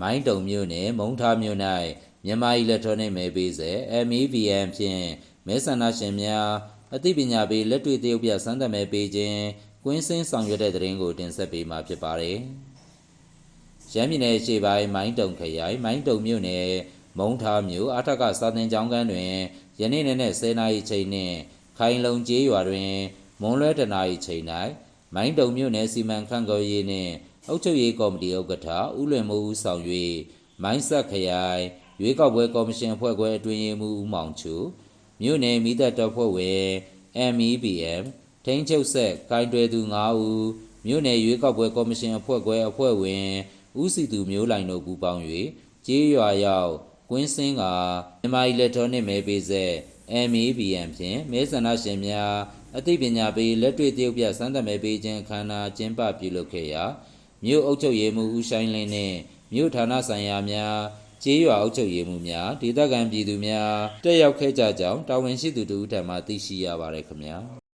မိုင်းတုံမြို့နယ်မုံထားမြို့၌မြန်မာအီလက်ထရောနစ်မဲပေးစေ MEVN ဖြင့်မဲဆန္ဒရှင်များအသိပညာပေးလက်တွေ့သရုပ်ပြစမ်းသပ်မဲပေးခြင်းကွင်းစင်းဆောင်ရွက်တဲ့တဲ့ရင်ကိုတင်ဆက်ပေးမှာဖြစ်ပါတယ်။ရမ်းပြည်နယ်ရှေ့ပိုင်းမိုင်းတုံခရိုင်မိုင်းတုံမြို့နယ်မုံထားမြို့အထက်ကစာသင်ကျောင်းကန်းတွင်ယနေ့နေ့နဲ့10နာရီချိန်နှင့်ခိုင်လုံကျေးရွာတွင်မွန်လွဲတနာရီချိန်၌မိုင်းတုံမြို့နယ်စီမံခန့်ခွဲရေးနှင့် အုပ်ချုပ်ရေးကော်မတီဥက္ကဋ္ဌဦးလွင်မိုးဦးဆောင်၍မိုင်းဆက်ခရိုင်ရွေးကောက်ပွဲကော်မရှင်အဖွဲ့ခွဲအတွင်းရေးမှူးဦးမောင်ချူမြို့နယ်မိသက်တပ်ဖွဲ့ဝင် MEBM ထိန်းချုပ်ဆက်ကိုင်တွယ်သူ9ဦးမြို့နယ်ရွေးကောက်ပွဲကော်မရှင်အဖွဲ့ခွဲအဖွဲ့ဝင်ဦးစီသူမျိုးလိုင်တို့ပူးပေါင်း၍ကျေးရွာရောက်ကွင်းစင်းကမြန်မာအီလက်ထရောနစ်မဲပေးဆက် MEBM ဖြင့်မဲဆန္ဒရှင်များအသိပညာပေးလက်တွေ့သရုပ်ပြစမ်းသပ်မဲပေးခြင်းအခမ်းအနားကျင်းပပြုလုပ်ခဲ့ရာ မြို့အုပ်ချုပ်ရေးမှူးဦးဆိုင်လင်းနှင့်မြို့ဌာနဆိုင်ရာများကျေးရွာအုပ်ချုပ်ရေးမှူးများဒေသခံပြည်သူများတက်ရောက်ခဲ့ကြကြောင်းတာဝန်ရှိသူတို့ထံမှသိရှိရပါတယ်ခင်ဗျာ